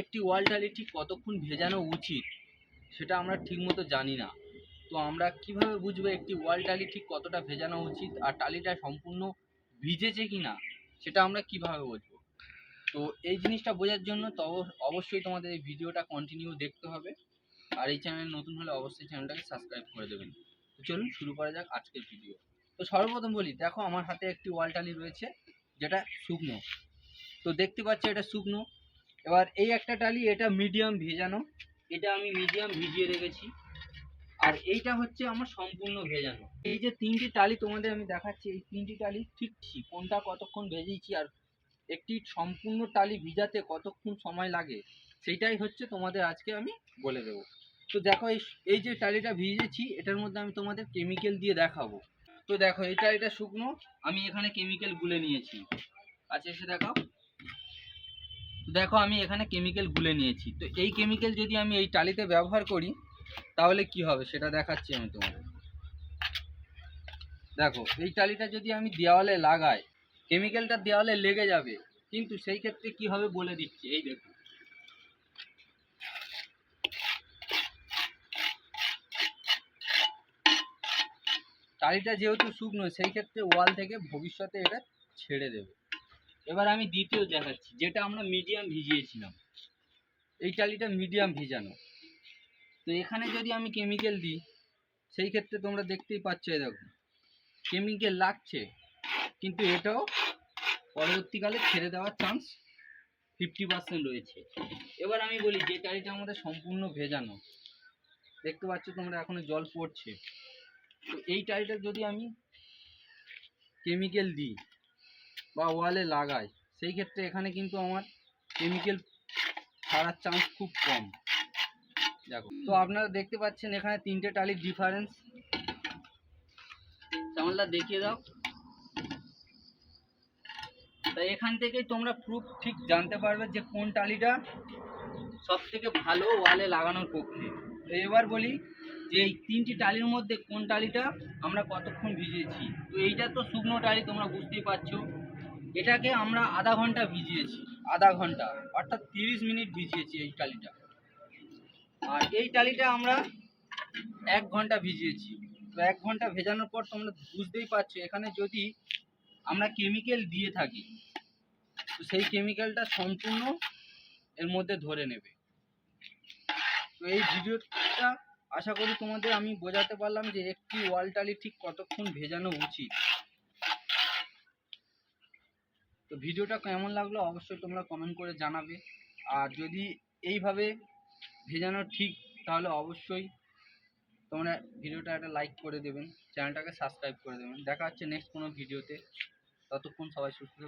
একটি ওয়াল টালি ঠিক কতক্ষণ ভেজানো উচিত, সেটা আমরা ঠিকমতো জানি না। তো আমরা কীভাবে বুঝব একটি ওয়াল টালি ঠিক কতটা ভেজানো উচিত আর টালিটা সম্পূর্ণ ভিজেছে কি না সেটা আমরা কীভাবে বুঝব? তো এই জিনিসটা বোঝার জন্য তো অবশ্যই তোমাদের এই ভিডিওটা কন্টিনিউ দেখতে হবে। আর এই চ্যানেল নতুন হলে অবশ্যই চ্যানেলটাকে সাবস্ক্রাইব করে দেবেন। তো চলুন শুরু করা যাক আজকের ভিডিও তো সর্বপ্রথম বলি, দেখো আমার হাতে একটি ওয়াল টালি রয়েছে, যেটা শুকনো। তো দেখতে পাচ্ছ এটা শুকনো। এবার এই একটা টালি, এটা মিডিয়াম ভেজানো। এটা আমি মিডিয়াম ভিজিয়ে রেখেছি। আর এইটা হচ্ছে আমার সম্পূর্ণ ভেজানো। এই যে তিনটি টালি তোমাদের আমি দেখাচ্ছি, এই তিনটি টালি ঠিক কোনটা কতক্ষণ ভেজেছি আর একটি সম্পূর্ণ টালি ভিজাতে কতক্ষণ সময় লাগে সেটাই হচ্ছে তোমাদের আজকে আমি বলে দেবো। তো দেখো, এই যে টালিটা ভিজেছি, এটার মধ্যে আমি তোমাদের কেমিক্যাল দিয়ে দেখাবো। তো দেখো এই এটা শুকনো, আমি এখানে কেমিক্যাল গুলে নিয়েছি। আচ্ছা এসে দেখাও। দেখো, আমি এখানে কেমিক্যাল গুলে নিয়েছি। তো এই কেমিক্যাল যদি আমি এই টালিতে ব্যবহার করি, তাহলে কি হবে? সেটা দেখাচ্ছি আমি তোমাদের। দেখো, এই টালিটা যদি আমি দেওয়ালে লাগাই কেমিক্যালটা দেওয়ালে লেগে যাবে। কিন্তু সেই ক্ষেত্রে কি হবে বলে দিচ্ছি, এই দেখো। টালিটা যেহেতু শুকনো, সেই ক্ষেত্রে ওয়াল থেকে ভবিষ্যতে এটা ছেড়ে দেবে। এবার আমি দ্বিতীয় দেখাচ্ছি, যেটা আমরা মিডিয়াম ভিজিয়েছিলাম। এই টালিটা মিডিয়াম ভিজানো। তো এখানে যদি আমি কেমিক্যাল দিই, সেই ক্ষেত্রে তোমরা দেখতেই পাচ্ছ দেখো কেমিক্যাল লাগছে, কিন্তু এটাও পরবর্তীকালে ছেড়ে দেওয়ার চান্স ফিফটি পার্সেন্ট রয়েছে। এবার আমি বলি, যে টালিটা আমাদের সম্পূর্ণ ভেজানো, দেখতে পাচ্ছ তোমরা এখনও জল পড়ছে। তো এই টালিটা যদি আমি কেমিক্যাল দিই বা ওয়ালে লাগাই। সেই ক্ষেত্রে এখানে কিন্তু আমার কেমিক্যাল ছাড়ার চান্স খুব কম। দেখো, তো আপনারা দেখতে পাচ্ছেন এখানে তিনটে টালির ডিফারেন্স চামালদা দেখিয়ে দাও। তাই এখান থেকেই তোমরা প্রুফ ঠিক জানতে পারবে যে কোন টালিটা সব থেকে ভালো ওয়ালে লাগানোর পক্ষে। তো এবার বলি যে এই তিনটি টালির মধ্যে কোন টালিটা আমরা কতক্ষণ ভিজিয়েছি? তো এইটা তো শুকনো টালি, তোমরা বুঝতেই পারছ। এটাকে আমরা আধা ঘণ্টা ভিজিয়েছি, আধা ঘণ্টা, অর্থাৎ তিরিশ মিনিট ভিজিয়েছি এই টালিটা। আর এই টালিটা আমরা এক ঘণ্টা ভিজিয়েছি। তো এক ঘণ্টা ভেজানোর পর তোমরা বুঝতেই পারছ, এখানে যদি আমরা কেমিক্যাল দিয়ে থাকি, তো সেই কেমিক্যালটা সম্পূর্ণ এর মধ্যে ধরে নেবে। তো এই ভিডিওটা আশা করি তোমাদের আমি বোঝাতে পারলাম যে একটি ওয়াল টালি ঠিক কতক্ষণ ভেজানো উচিত। তো ভিডিওটা কেমন লাগল অবশ্যই তোমরা কমেন্ট করে জানাবে। আর যদি এইভাবে ভেজানো ঠিক, তাহলে অবশ্যই তোমরা ভিডিওটা একটা লাইক করে দেবেন চ্যানেলটাকে সাবস্ক্রাইব করে দেবেন। দেখা হচ্ছে নেক্সট কোনো ভিডিওতে ততক্ষণ সবাই সুস্থ